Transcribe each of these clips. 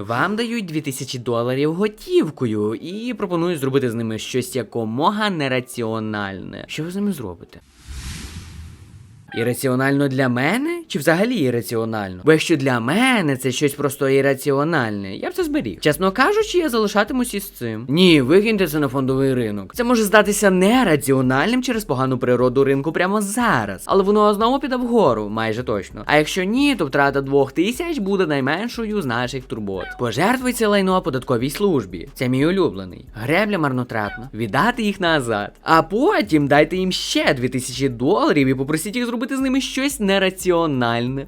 Вам дають 2000 доларів готівкою і пропонують зробити з ними щось якомога нераціональне. Що ви з ними зробите? Ірраціонально для мене? Чи взагалі ірраціонально? Бо якщо для мене це щось просто ірраціональне, я б це зберіг. Чесно кажучи, я залишатимусь із цим. Ні, викиньте це на фондовий ринок. Це може здатися нераціональним через погану природу ринку прямо зараз, але воно знову піде вгору, майже точно. А якщо ні, то втрата двох тисяч буде найменшою з наших турбот. Пожертвуй це лайно податковій службі. Це мій улюблений. Гребля марнотратна. Віддати їх назад. А потім дайте їм ще 2000 доларів і попросіть їх зробити з ними щось нераціональне.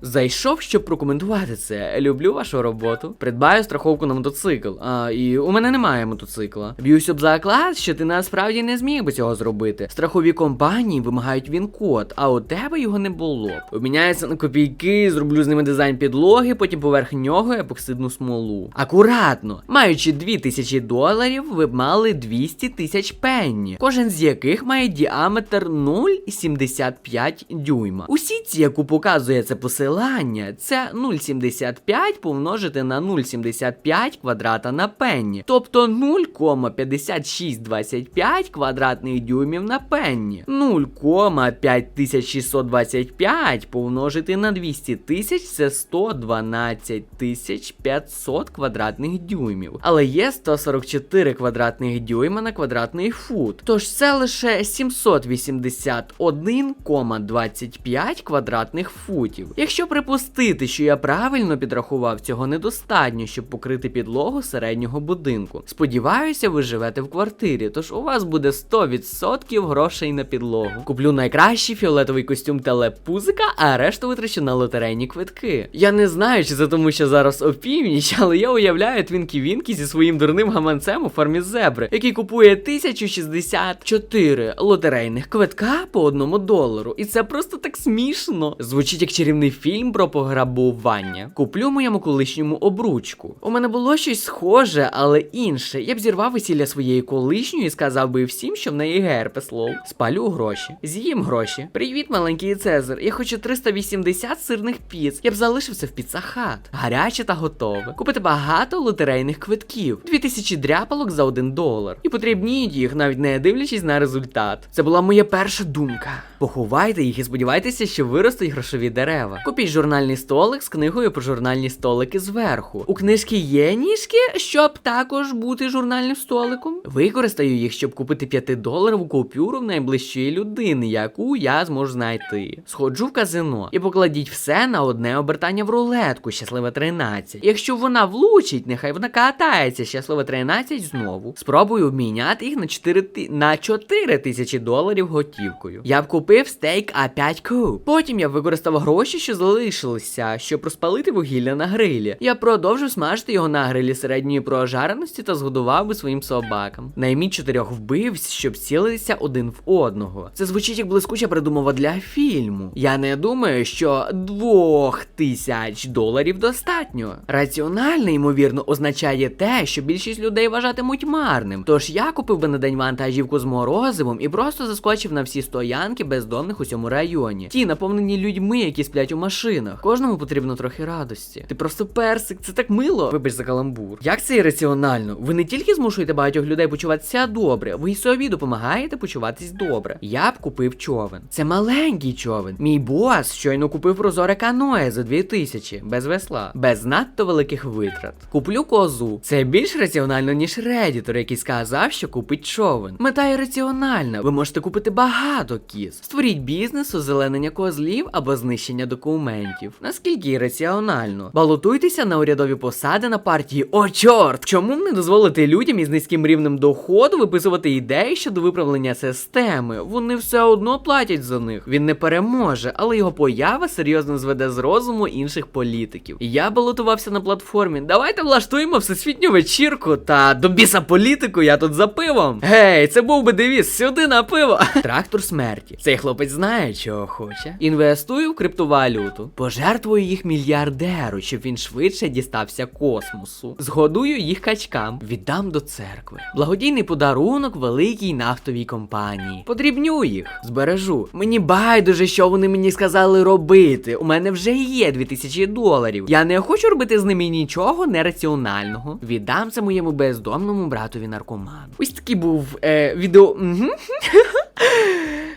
Зайшов, щоб прокоментувати це. Люблю вашу роботу. Придбаю страховку на мотоцикл. А, і у мене немає мотоцикла. Б'юсь об заклад, що ти насправді не зміг би цього зробити. Страхові компанії вимагають він-код, а у тебе його не було. б. Обміняюся на копійки, зроблю з ними дизайн підлоги, потім поверх нього епоксидну смолу. Акуратно, маючи 2000 доларів, ви б мали 200 тисяч пенні, кожен з яких має діаметр 0,75 дюйма. Усі ці, яку показує це посилання, це 0,75 помножити на 0,75 квадрата на пенні, тобто 0,5625 квадратних дюймів на пенні. 0,5625 помножити на 200 тисяч це 112 тисяч 500 квадратних дюймів. Але є 144 квадратних дюйма на квадратний фут. Тож це лише 781,25 квадратних футів. Якщо припустити, що я правильно підрахував, цього недостатньо, щоб покрити підлогу середнього будинку. Сподіваюся, ви живете в квартирі, тож у вас буде 100% грошей на підлогу. Куплю найкращий фіолетовий костюм телепузика, а решту витрачу на лотерейні квитки. Я не знаю, чи це тому, що зараз опівніч, але я уявляю Твінкі Вінкі зі своїм дурним гаманцем у формі зебри, який купує 1064 лотерейних квитка по одному долару. І це просто так смішно. Звучить як чарівний фільм про пограбування. Куплю моєму колишньому обручку. У мене було щось схоже, але інше. Я б зірвав весілля своєї колишньої і сказав би всім, що в неї герпес лол. Спалю гроші. З'їм гроші. Привіт, маленький Цезар. Я хочу 380 сирних піц. Я б залишив це в піцахат. Гаряче та готове. Купити багато лотерейних квитків. 2000 дряпалок за 1 долар. І потрібніть їх, навіть не дивлячись на результат. Це була моя перша думка. Поховайте їх і сподівайтеся, що виростуть грошові дерева. Купіть журнальний столик з книгою про журнальні столики зверху. У книжки є ніжки, щоб також бути журнальним столиком. Використаю їх, щоб купити 5 доларову купюру в найближчої людини, яку я зможу знайти. Сходжу в казино і покладіть все на одне обертання в рулетку, щаслива 13. Якщо вона влучить, нехай вона катається, щаслива 13 знову. Спробую обміняти їх на 4, ти- на 4 тисячі доларів готівкою. Я б купив стейк А5Q. Потім я використав гроші, що залишилися, щоб розпалити вугілля на грилі. Я продовжив смажити його на грилі середньої прожареності та згодував би своїм собакам. Найміть чотирьох вбивць, щоб цілитися один в одного. Це звучить як блискуча придумова для фільму. Я не думаю, що двох тисяч доларів достатньо. Раціонально, ймовірно, означає те, що більшість людей вважатимуть марним. Тож я купив би на день вантажівку з морозивом і просто заскочив на всі стоянки бездомних у цьому районі. Ті наповнені людьми, які сплять у машинах. Кожному потрібно трохи радості. Ти просто персик, це так мило. Вибач за каламбур. Як це ірраціонально? Ви не тільки змушуєте багатьох людей почуватися добре, ви й собі допомагаєте почуватись добре. Я б купив човен. Це маленький човен. Мій бос щойно купив прозоре каное за 2000, без весла, без надто великих витрат. Куплю козу. Це більш раціонально, ніж редітор, який сказав, що купить човен. Мета ірраціональна. Ви можете купити багато кіз. Створіть бізнес, озеленення козлів або знищення документів. Наскільки ірраціонально? Балотуйтеся на урядові посади на партії. О, чорт! Чому не дозволити людям із низьким рівнем доходу виписувати ідеї щодо виправлення системи? Вони все одно платять за них. Він не переможе, але його поява серйозно зведе з розуму інших політиків. Я балотувався на платформі. Давайте влаштуємо всесвітню вечірку та до біса політику. Я тут за пивом. Гей, це був би девіз сюди на пиво. Трактор смерті. Цей хлопець знає, чого хоче. Інвестую в криптовалюту криптовалюту. Пожертвую їх мільярдеру, щоб він швидше дістався космосу. Згодую їх качкам, віддам до церкви. Благодійний подарунок великій нафтовій компанії. Подрібню їх, збережу. Мені байдуже, що вони мені сказали робити. У мене вже є 2000 доларів. Я не хочу робити з ними нічого нераціонального. Віддам це моєму бездомному братові наркоману. Ось такий був е, відео.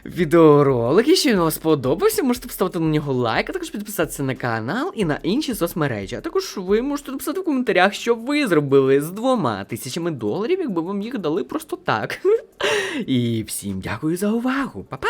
Відеоролик, якщо він вам сподобався, можете поставити на нього лайк, а також підписатися на канал і на інші соцмережі. А також ви можете написати в коментарях, що ви зробили з двома тисячами доларів, якби вам їх дали просто так. І всім дякую за увагу. Па-па!